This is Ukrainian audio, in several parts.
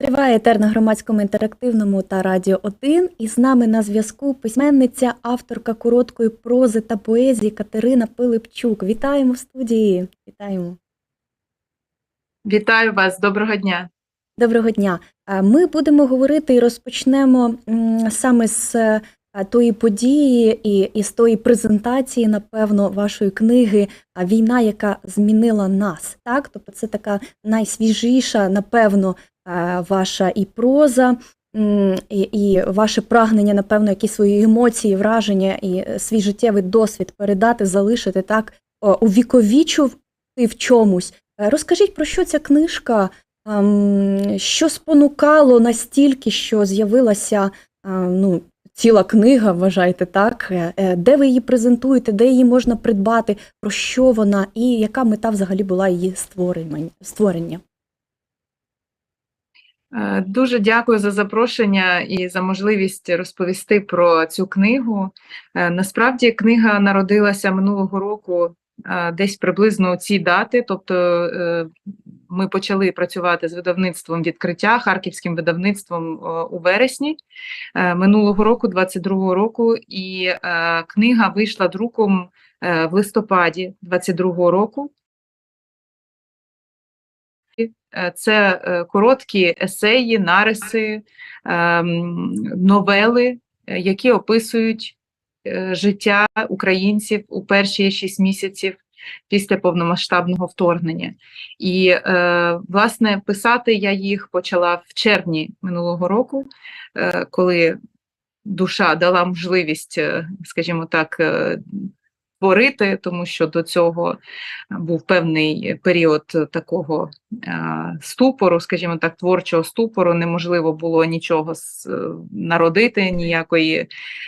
Триває етер на громадському інтерактивному та радіо 1. І з нами на зв'язку письменниця, авторка короткої прози та поезії Катерина Пилипчук. Вітаємо в студії. Вітаємо. Вітаю вас, доброго дня. Доброго дня. Е, Ми будемо говорити і розпочнемо саме з е, тої події і, і з тої презентації, напевно, вашої книги Війна, яка змінила нас. Так, тобто це така найсвіжіша, напевно, ваша і проза. І, ваше прагнення, напевно, якісь свої емоції, враження і е, свій життєвий досвід передати, залишити так, увіковічувати в чомусь. Е, Розкажіть, про що ця книжка, що спонукало настільки, що з'явилася е, ну, ціла книга, вважайте так, Е, е, де ви її презентуєте, де її можна придбати, про що вона і яка мета взагалі була її створення? Е, Дуже дякую за запрошення і за можливість розповісти про цю книгу. Е, Насправді книга народилася минулого року е, десь приблизно у ці дати. Тобто ми почали працювати з видавництвом відкриття, харківським видавництвом у вересні минулого року, 22-го року, і книга вийшла друком в листопаді 22-го року. Е, Це е, короткі есеї, нариси, ем, новели, е, які описують життя українців у перші шість місяців після повномасштабного вторгнення. І, власне, писати я їх почала в червні минулого року, коли душа дала можливість, скажімо так, е, творити, тому що до цього був певний період такого е, ступору, скажімо так, творчого ступору. Неможливо було нічого с- е, народити, ніякої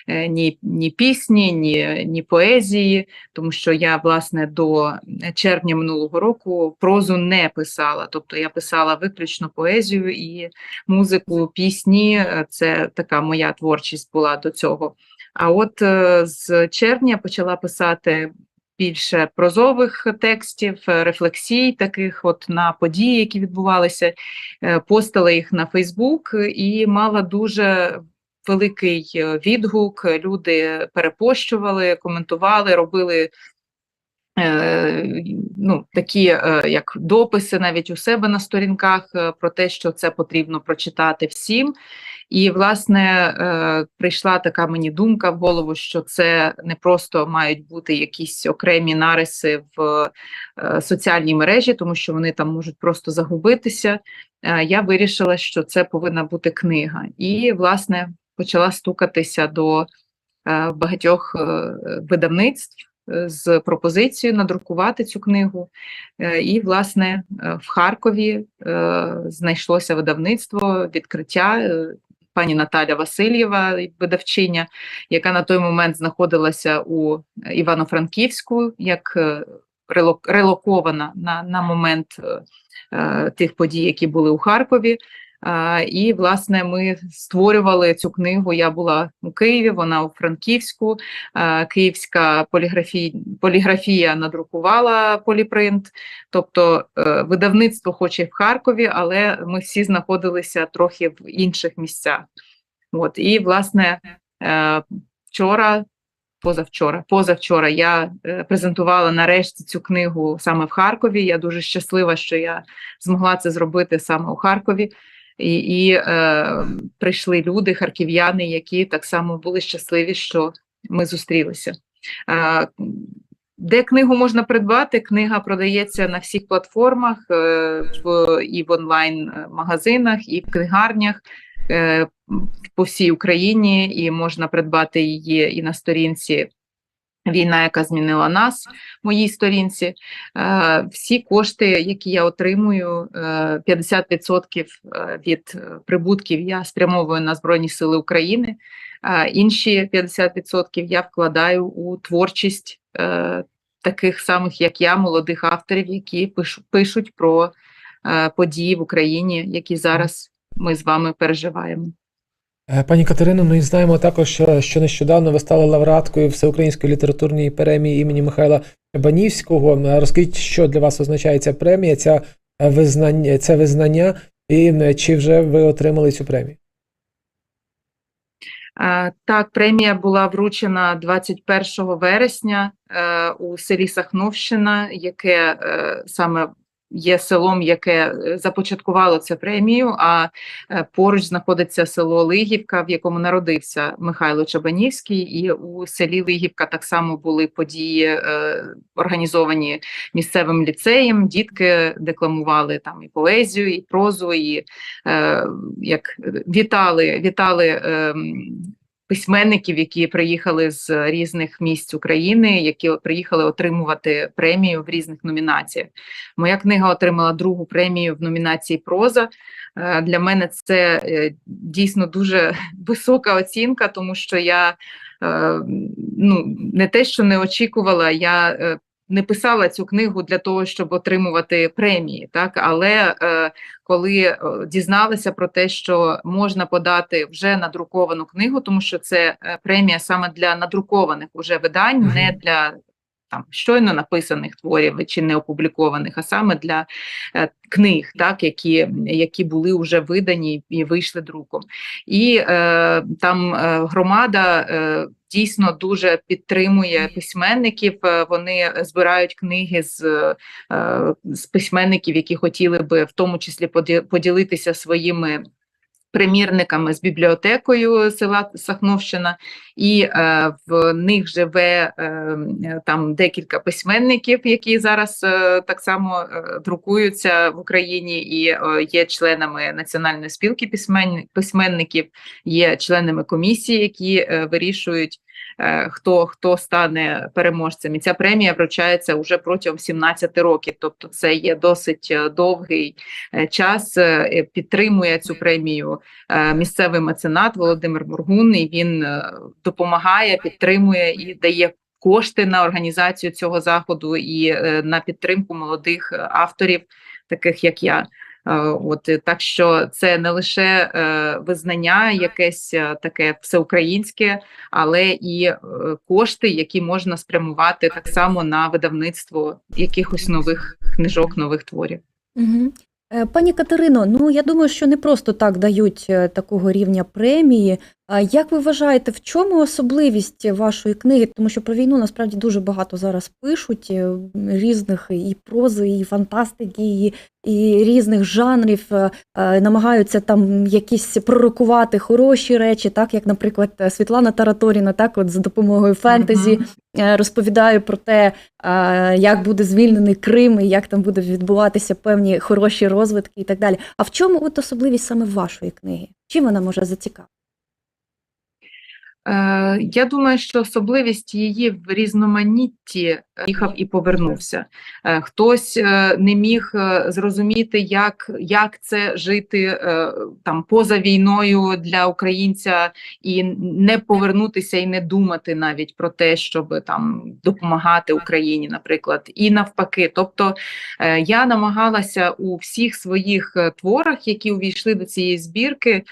е, ні, ні пісні, ні, ні поезії, тому що я, власне, до червня минулого року прозу не писала. Тобто я писала виключно поезію і музику, пісні. Е, Це така моя творчість була до цього. А от е, з червня почала писати більше прозових текстів, е, рефлексій, таких от на події, які відбувалися, е, постила їх на Фейсбук і мала дуже великий е, відгук. Люди перепощували, коментували, робили. Ну, такі як дописи навіть у себе на сторінках про те, що це потрібно прочитати всім. І, власне, е, прийшла така мені думка в голову, що це не просто мають бути якісь окремі нариси в е, соціальній мережі, тому що вони там можуть просто загубитися. Е, Я вирішила, що це повинна бути книга. І, власне, почала стукатися до багатьох видавництв з пропозицією надрукувати цю книгу. І, власне, в Харкові знайшлося видавництво відкриття. Пані Наталя Васильєва, видавчиня, яка на той момент знаходилася у Івано-Франківську, як е, релокована на, на момент е, е, тих подій, які були у Харкові. І, власне, ми створювали цю книгу. Я була у Києві, вона у Франківську. Київська поліграфія, поліграфія надрукувала поліпринт. Тобто е, видавництво хоч і в Харкові, але ми всі знаходилися трохи в інших місцях. От, і, власне, е, вчора, позавчора, позавчора я е, презентувала нарешті цю книгу саме в Харкові. Я дуже щаслива, що я змогла це зробити саме у Харкові. І, і е, прийшли люди, харків'яни, які так само були щасливі, що ми зустрілися. Е, де книгу можна придбати? Книга продається на всіх платформах, е, в, і в онлайн-магазинах, і в книгарнях е, по всій Україні, і можна придбати її і на сторінці Війна, яка змінила нас, моїй сторінці. Е, Всі кошти, які я отримую, е, 50% від е, прибутків я спрямовую на Збройні Сили України, інші 50% я вкладаю у творчість е, таких самих, як я, молодих авторів, які пишуть про е, події в Україні, які зараз ми з вами переживаємо. Е, Пані Катерино, ну і знаємо також, що- що нещодавно ви стали лауреаткою Всеукраїнської літературної премії імені Михайла Банівського. Е, Розкажіть, що для вас означає ця премія, ця е, визнання, це визнання, І чи вже ви отримали цю премію? Так, премія була вручена 21 вересня у селі Сахновщина, яке саме є селом, яке е, започаткувало цю премію. А е, поруч знаходиться село Лигівка, в якому народився Михайло Чабанівський, і у селі Лигівка так само були події е, організовані місцевим ліцеєм. Дітки декламували там і поезію, і прозу, і як вітали, вітали. ем, Письменників, які приїхали з різних місць України, які приїхали отримувати премію в різних номінаціях. Моя книга отримала другу премію в номінації Проза. Е, Для мене це е, дійсно дуже висока оцінка, тому що я е, ну, не те, що не очікувала, я не писала цю книгу для того, щоб отримувати премії, так? Але е, коли е, дізналася про те, що можна подати вже надруковану книгу, тому що це е, премія саме для надрукованих уже видань, не для там щойно написаних творів чи не опублікованих, а саме для е, книг, так які, які були вже видані і вийшли друком. І е, там е, громада. Е, Дійсно дуже підтримує письменників. е, Вони збирають книги з, з письменників, які хотіли би в тому числі поділитися своїми примірниками з бібліотекою села Сахновщина, і е, в них живе е, там декілька письменників, які зараз е, так само е, друкуються в Україні і е, є членами національної спілки письмен, письменників, є членами комісії, які е, вирішують. е, Хто хто стане переможцем, і ця премія вручається вже протягом 17 років, тобто це є досить е, довгий час. Підтримує цю премію місцевий меценат Володимир Моргун, і він е, допомагає, підтримує і дає кошти на організацію цього заходу і е, на підтримку молодих е, авторів, таких як я. Е, От е, так що це не лише е, визнання, якесь е, таке всеукраїнське, але і е, кошти, які можна спрямувати так само на видавництво якихось нових книжок, нових творів. Угу. Пані Катерино, ну я думаю, що не просто так дають е, такого рівня премії. Як ви вважаєте, в чому особливість вашої книги? Тому що про війну насправді дуже багато зараз пишуть е, різних і прози, і фантастики, і, і різних жанрів, е, е, намагаються там якісь пророкувати хороші речі, так як, наприклад, Світлана Тараторіна, так от за допомогою фентезі Е, про те, е, як буде звільнений Крим і як там буде відбуватися певні хороші розвитки і так далі. А в чому от особливість саме вашої книги? Чим вона може зацікавити? Е, Я думаю, що особливість її в різноманітті е, їхав і повернувся. Е, Хтось не міг зрозуміти, як, як це жити там поза війною для українця і не повернутися і не думати навіть про те, щоб там допомагати Україні, наприклад, і навпаки. Тобто я намагалася у всіх своїх творах, які увійшли до цієї збірки,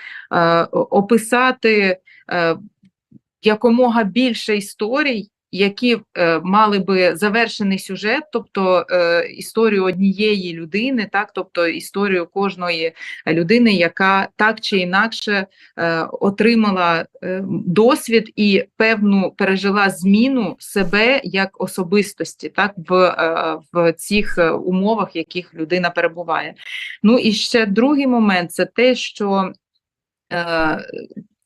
описати. Якомога більше історій, які е, мали би завершений сюжет, тобто е, історію однієї людини, так, тобто історію кожної людини, яка так чи інакше е, отримала е, досвід і певну пережила зміну себе як особистості, так, в, е, в цих е, умовах, в яких людина перебуває. Ну і ще другий момент це те, що е,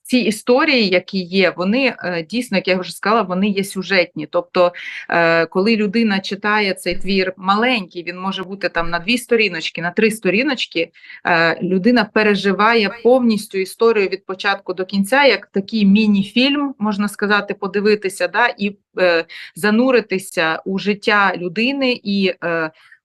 ці історії, які є, вони е, дійсно, як я вже сказала, вони є сюжетні. Тобто, е, коли людина читає цей твір маленький, він може бути там на дві сторіночки, на три сторіночки. е, Людина переживає повністю історію від початку до кінця, як такий міні-фільм, можна сказати, подивитися, да, і зануритися у життя людини і.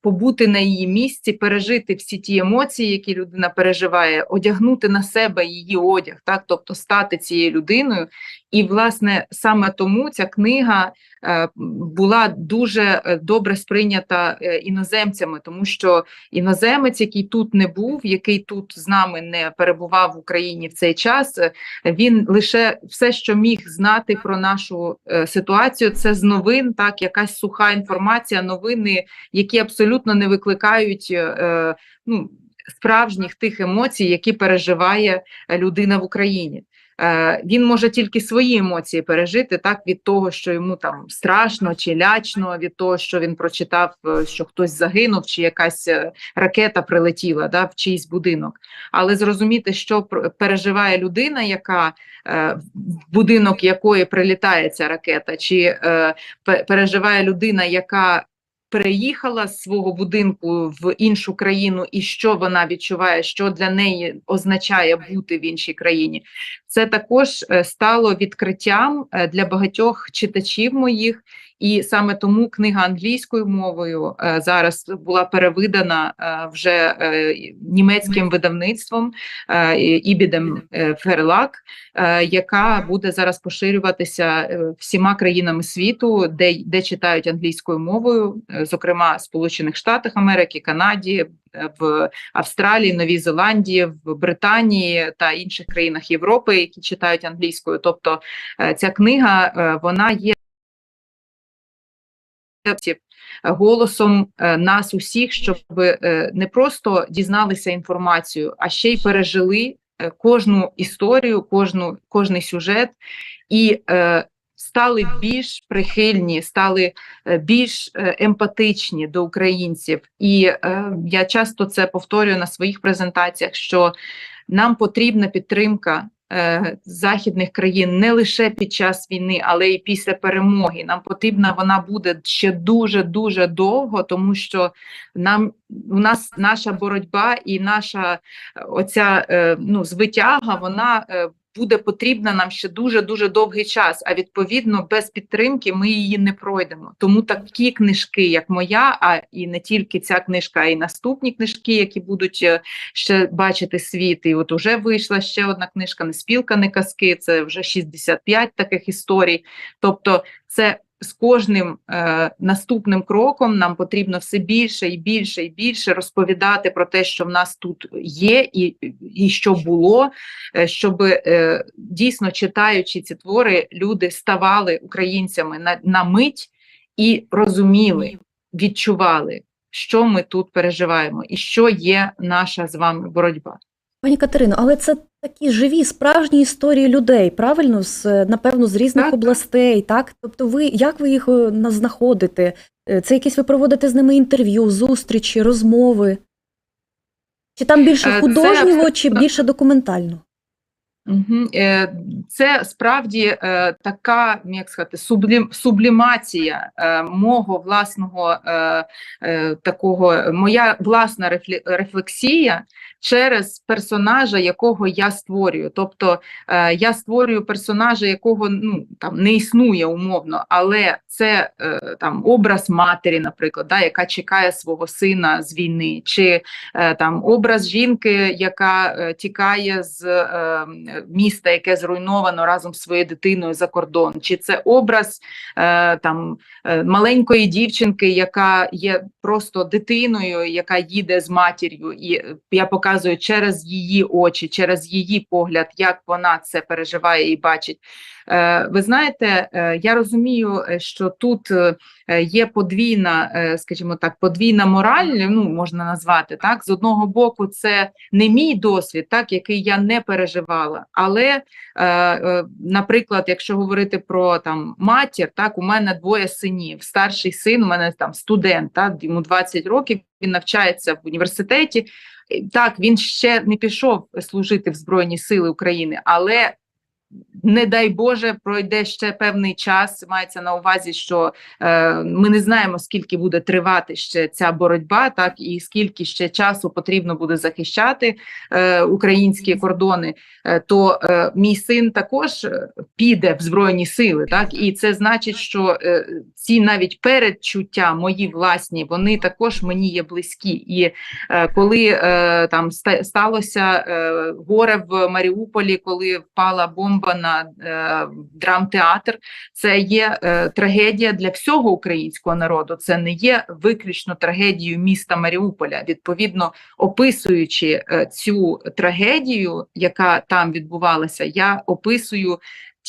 Побути на її місці, пережити всі ті емоції, які людина переживає, одягнути на себе її одяг, так? Тобто стати цією людиною. І, власне, саме тому ця книга е, була дуже е, добре сприйнята е, іноземцями, тому що іноземець, який тут не був, який тут з нами не перебував в Україні в цей час, він лише все, що міг знати про нашу ситуацію, це з новин, так? Якась суха інформація, новини, які абсолютно не викликають е, ну, справжніх тих емоцій, які переживає е, людина в Україні. Е, Він може тільки свої емоції пережити так від того, що йому там страшно чи лячно, від того, що він прочитав, е, що хтось загинув, чи якась е, ракета прилетіла да, в чийсь будинок. Але зрозуміти, що переживає людина, яка е, в будинок якої прилітає ця ракета, чи е, переживає людина, яка переїхала з свого будинку в іншу країну, і що вона відчуває, що для неї означає бути в іншій країні. Це також е, стало відкриттям е, для багатьох читачів моїх, і саме тому книга англійською мовою е, зараз була перевидана е, вже е, німецьким видавництвом Ібідем Ферлак, яка буде зараз поширюватися всіма країнами світу, де, де читають англійською мовою, зокрема Сполучених Штатах Америки, Канаді, в Австралії, Новій Зеландії, в Британії та інших країнах Європи, які читають англійською. Тобто ця книга вона є голосом е, нас усіх, щоб е, не просто дізналися інформацію, а ще й пережили е, кожну історію, кожну, кожний сюжет і е, стали більш прихильні, стали е, більш е, емпатичні до українців. І е, я часто це повторюю на своїх презентаціях, що нам потрібна підтримка е, західних країн не лише під час війни, але й після перемоги. Нам потрібна вона буде ще дуже дуже довго, тому що нам у нас наша боротьба і наша е, оця е, ну звитяга, вона е, буде потрібна нам ще дуже дуже довгий час. А відповідно, без підтримки ми її не пройдемо. Тому такі книжки, як моя, а і не тільки ця книжка, а й наступні книжки, які будуть е, ще бачити світ. І от уже вийшла ще одна книжка не спілка, не казки. Це вже 65 таких історій. Тобто, це з кожним е, наступним кроком нам потрібно все більше і більше і більше розповідати про те, що в нас тут є, і, і що було, е, щоб е, дійсно читаючи ці твори, люди ставали українцями на, на мить і розуміли, відчували, що ми тут переживаємо, і що є наша з вами боротьба. Пані Катерино, але це такі живі, справжні історії людей, правильно? З напевно з різних Так, областей, так? Тобто, ви як ви їх е, знаходите? Е, Це якісь ви проводите з ними інтерв'ю, зустрічі, розмови? Чи там більше Е, це художнього, чи більше документального? Е, це справді така, як сказати, сублімація мого власного такого, моя власна рефлексія через персонажа, якого я створюю. Тобто е, я створюю персонажа, якого ну там не існує умовно, але це е, там образ матері, наприклад, да, яка чекає свого сина з війни, чи е, там образ жінки, яка е, тікає з е, міста, яке зруйновано разом з своєю дитиною за кордон, чи це образ е, там е, маленької дівчинки, яка є просто дитиною, яка їде з матір'ю, і я показую через її очі, через її погляд, як вона це переживає і бачить. Е, Ви знаєте, е, я розумію, е, що тут є подвійна, скажімо так, подвійна мораль, ну можна назвати так. З одного боку, це не мій досвід, так який я не переживала. Але, наприклад, якщо говорити про там матір, так у мене двоє синів. Старший син, у мене там студент, так, йому 20 років. Він навчається в університеті. Так, він ще не пішов служити в Збройні Сили України, але не дай Боже, пройде ще певний час. Мається на увазі, що е, ми не знаємо, скільки буде тривати ще ця боротьба, так і скільки ще часу потрібно буде захищати е, українські кордони. Е, то е, мій син також піде в збройні сили, так і це значить, що е, ці навіть передчуття мої власні, вони також мені є близькі. І е, коли е, там сталося е, горе в Маріуполі, коли впала бомба на е, драмтеатр, це є е, трагедія для всього українського народу. Це не є виключно трагедією міста Маріуполя. Відповідно, описуючи е, цю трагедію, яка там відбувалася, я описую.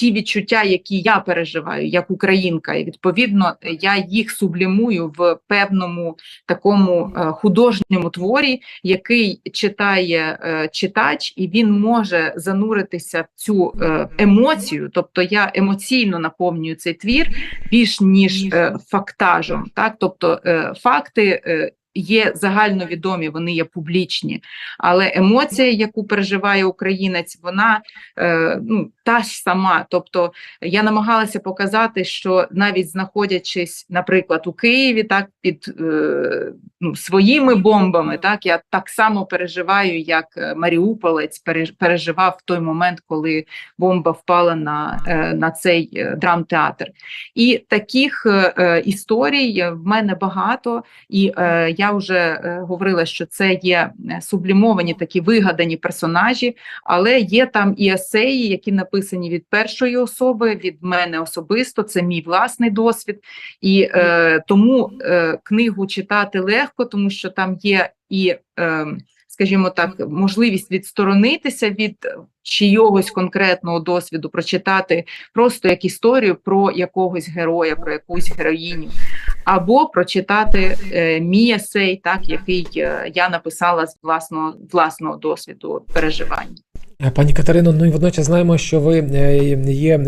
Ті відчуття, які я переживаю як українка, і відповідно я їх сублімую в певному такому е, художньому творі, який читає е, читач, і він може зануритися в цю е, емоцію. Тобто я емоційно наповнюю цей твір більш ніж фактажем. Так, тобто факти. Є загальновідомі, вони є публічні, але емоція, яку переживає українець, вона е, ну та ж сама. Тобто я намагалася показати, що навіть знаходячись, наприклад, у Києві, так під е, ну, своїми бомбами, так я так само переживаю, як е, Маріуполець переживав в той момент, коли бомба впала на, е, на цей е, драмтеатр. І таких е, е, історій в мене багато, і е, я вже е, говорила, що це є е, сублімовані такі вигадані персонажі, але є там і есеї, які написані від першої особи, від мене особисто. Це мій власний досвід, і е, тому е, книгу читати легко, тому що там є і. Е, Скажімо так, можливість відсторонитися від чийогось конкретного досвіду, прочитати просто як історію про якогось героя, про якусь героїню, або прочитати е, мій есей, так який е, я написала з власного власного досвіду переживань. Е, Пані Катерино, ну і водночас знаємо, що ви е, є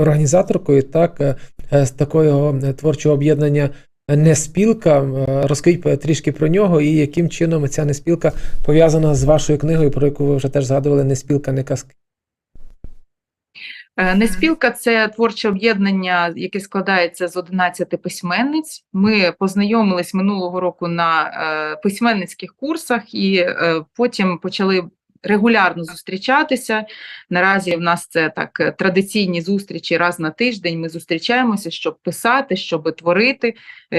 організаторкою так, з такого творчого об'єднання Неспілка. Е, Розкажіть трішки про нього і яким чином ця неспілка пов'язана з вашою книгою, про яку ви вже теж згадували, Неспілка, не казки. Е, Неспілка це творче об'єднання, яке складається з 11 письменниць. Ми познайомились минулого року на е, письменницьких курсах і потім почали регулярно зустрічатися. Наразі в нас це так традиційні зустрічі раз на тиждень. Ми зустрічаємося, щоб писати, щоб творити,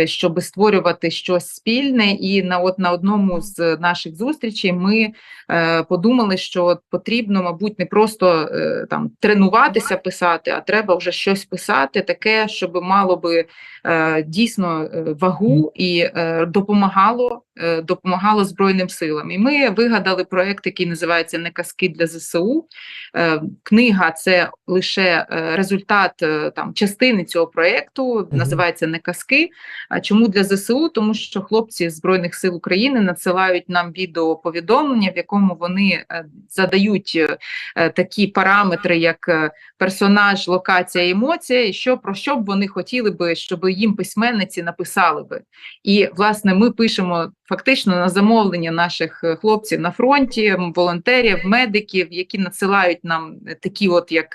щоб створювати щось спільне. І на от на одному з наших зустрічей ми е, подумали, що потрібно, мабуть, не просто е, там тренуватися писати, а треба вже щось писати, таке, щоб мало би е, дійсно е, вагу і е, допомагало, е, допомагало Збройним силам. І ми вигадали проект, який називається Не казки для ЗСУ. Е, книга це лише е, результат е, там частини цього проекту, називається Не казки. А чому для ЗСУ? Тому що хлопці Збройних сил України надсилають нам відеоповідомлення, в якому вони е, задають е, е, такі параметри, як персонаж, локація, емоція, і що про що б вони хотіли би, щоб їм письменниці написали би. І власне ми пишемо фактично на замовлення наших хлопців на фронті, волонтерів, медиків, які надсилають нам такі, от як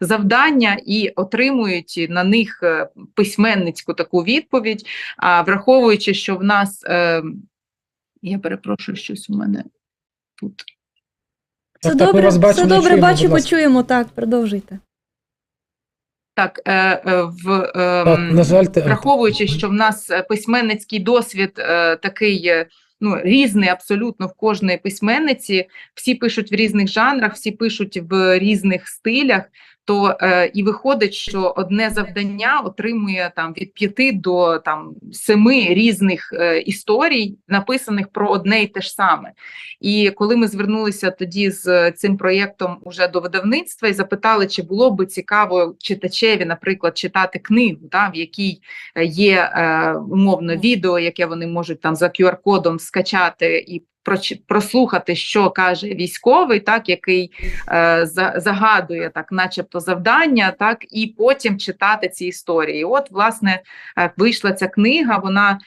завдання, і отримують на них письменницьку таку відповідь. А враховуючи, що в нас е, я перепрошую, щось у мене тут. Все Так, так, добре, все добре, бачимо, чуємо. Так, продовжуйте. Так, е, е, в Так, ем, на жаль, враховуючи, що в нас е, письменницький досвід е, такий е, ну, різний абсолютно в кожної письменниці, всі пишуть в різних жанрах, всі пишуть в різних стилях. То е, і виходить, що одне завдання отримує там від п'яти до там семи різних е, історій, написаних про одне і те ж саме. І коли ми звернулися тоді з цим проєктом уже до видавництва і запитали, чи було би цікаво читачеві, наприклад, читати книгу, та, в якій е, є е, умовно відео, яке вони можуть там за QR-кодом скачати і прослухати, що каже військовий, так який е, загадує так, начебто, завдання, так і потім читати ці історії. От, власне, е, вийшла ця книга. Вона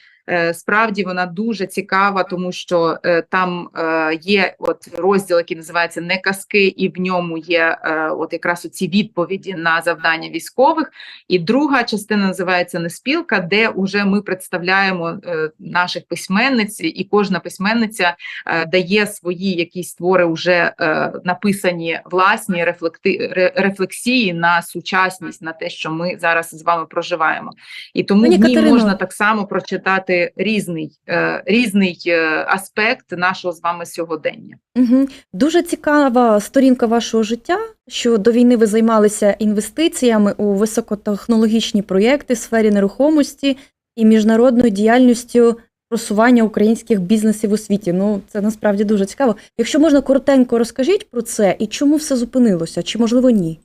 справді вона дуже цікава, тому що е, там е, є от розділ, який називається Не казки, і в ньому є е, от якраз ці відповіді на завдання військових. І друга частина називається Неспілка, де вже ми представляємо е, наших письменниць, і кожна письменниця е, дає свої якісь твори, вже е, написані власні рефлекти, рефлексії на сучасність, на те, що ми зараз з вами проживаємо. І тому Пані в ній Катерино. можна так само прочитати різний, е, різний е, аспект нашого з вами сьогодення. Угу. Дуже цікава сторінка вашого життя, що до війни ви займалися інвестиціями у високотехнологічні проєкти в сфері нерухомості і міжнародною діяльністю просування українських бізнесів у світі. Ну, це насправді дуже цікаво. Якщо можна коротенько розкажіть про це і чому все зупинилося, чи можливо ні?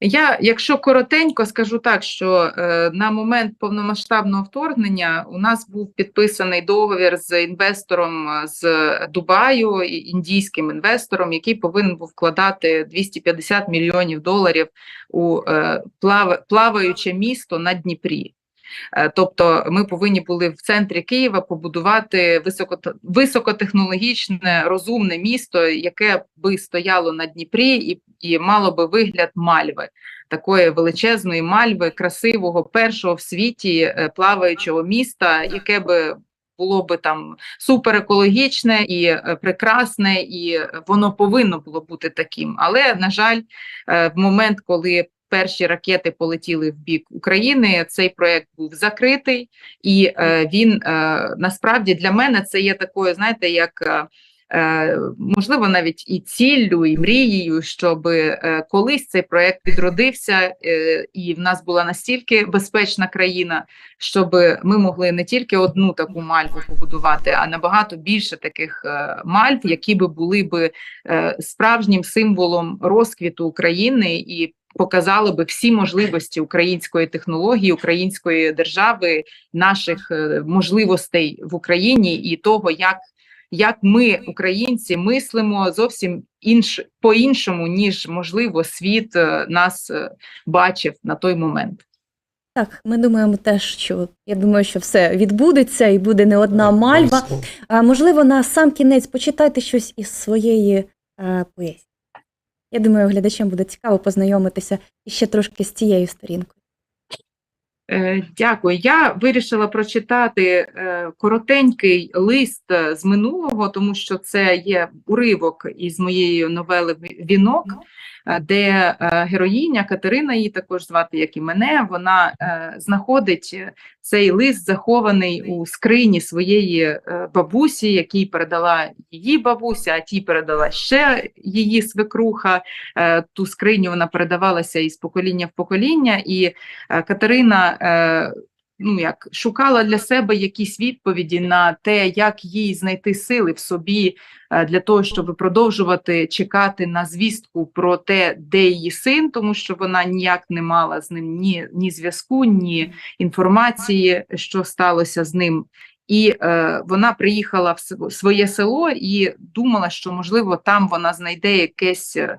Я, якщо коротенько, скажу так, що е, на момент повномасштабного вторгнення у нас був підписаний договір з інвестором е, з Дубаю, індійським інвестором, який повинен був вкладати 250 мільйонів доларів у е, плав, плаваюче місто на Дніпрі. Е, Тобто ми повинні були в центрі Києва побудувати високо, високотехнологічне розумне місто, яке би стояло на Дніпрі і, і мало би вигляд мальви, такої величезної мальви, красивого першого в світі е, плаваючого міста, яке би було би там суперекологічне і е, прекрасне, і воно повинно було бути таким. Але на жаль, е, в момент, коли перші ракети полетіли в бік України. Цей проект був закритий, і е, він е, насправді для мене це є такою, знаєте, як. Е, можливо, навіть і ціллю, і мрією, щоб е, колись цей проект відродився, е, і в нас була настільки безпечна країна, щоб ми могли не тільки одну таку мальву побудувати, а набагато більше таких мальв, які би були би справжнім символом розквіту України і показали би всі можливості української технології, української держави, наших можливостей в Україні і того, як, як ми, українці, мислимо зовсім інш, по-іншому, ніж можливо світ е, нас е, бачив на той момент. Так, ми думаємо теж, що я думаю, що все відбудеться і буде не одна мальва. А можливо, на сам кінець почитайте щось із своєї е, поезії. Я думаю, глядачам буде цікаво познайомитися іще трошки з цією сторінкою. Е, Дякую. Я вирішила прочитати е, коротенький лист е, з минулого, тому що це є уривок із моєї новели «Ві- Вінок, де е, героїня Катерина, її також звати, як і мене. Вона е, знаходить е, цей лист, захований у скрині своєї е, бабусі, який передала її бабуся, а тій передала ще її свекруха. Е, Ту скриню вона передавалася із покоління в покоління. І е, Катерина е, ну, як, шукала для себе якісь відповіді на те, як їй знайти сили в собі е, для того, щоб продовжувати чекати на звістку про те, де її син, тому що вона ніяк не мала з ним ні, ні зв'язку, ні інформації, що сталося з ним. І е, вона приїхала в своє село і думала, що можливо там вона знайде якесь е,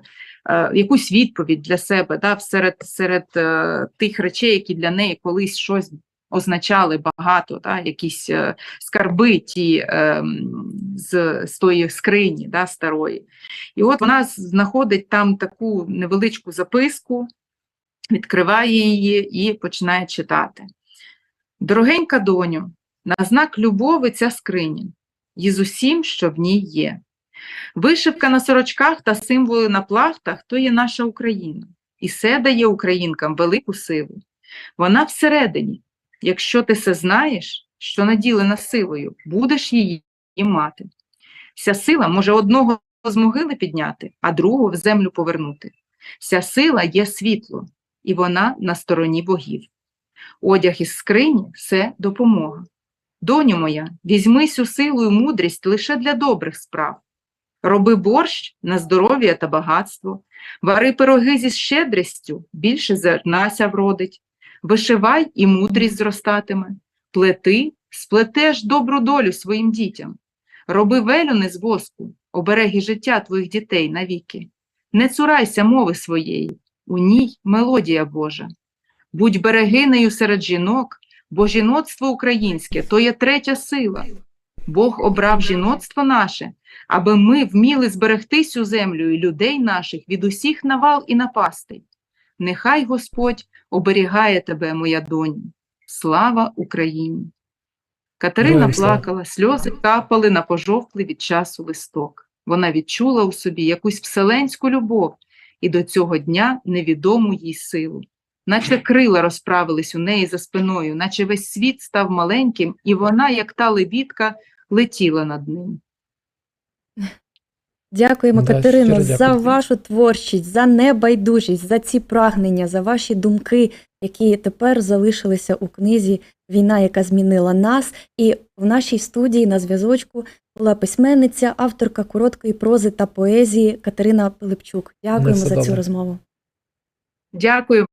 е, якусь відповідь для себе, да, серед, серед е, тих речей, які для неї колись щось означали багато, да, якісь е, скарби ті е, з, з тої скрині да, старої. І от вона знаходить там таку невеличку записку, відкриває її і починає читати. Дорогенька доню, на знак любови ця скриня, і з усім, що в ній є. Вишивка на сорочках та символи на плахтах то є наша Україна, і це дає українкам велику силу. Вона всередині. Якщо ти це знаєш, що наділена силою, будеш її мати. Ця сила може одного з могили підняти, а другого в землю повернути. Ця сила є світло, і вона на стороні богів. Одяг із скрині це допомога. Доню моя, візьми цю силу і мудрість лише для добрих справ. Роби борщ на здоров'я та багатство, вари пироги зі щедрістю, більше зернася вродить, вишивай і мудрість зростатиме, плети, сплетеш добру долю своїм дітям, роби велюни з воску, обереги життя твоїх дітей навіки. Не цурайся мови своєї, у ній мелодія Божа. Будь берегинею серед жінок, бо жіноцтво українське то є третя сила. Бог обрав жіноцтво наше, аби ми вміли зберегти цю землю і людей наших від усіх навал і напастей. Нехай Господь оберігає тебе, моя доню. Слава Україні! Катерина Героям плакала, сльози капали на пожовклий від часу листок. Вона відчула у собі якусь вселенську любов і до цього дня невідому їй силу. Наче крила розправились у неї за спиною, наче весь світ став маленьким, і вона, як та лебідка, летіла над ним. Дякуємо, Да, Катерино, за дякую. вашу творчість, за небайдужість, за ці прагнення, за ваші думки, які тепер залишилися у книзі Війна, яка змінила нас. І в нашій студії на зв'язочку була письменниця, авторка короткої прози та поезії Катерина Пилипчук. Дякуємо за цю розмову. Дякую.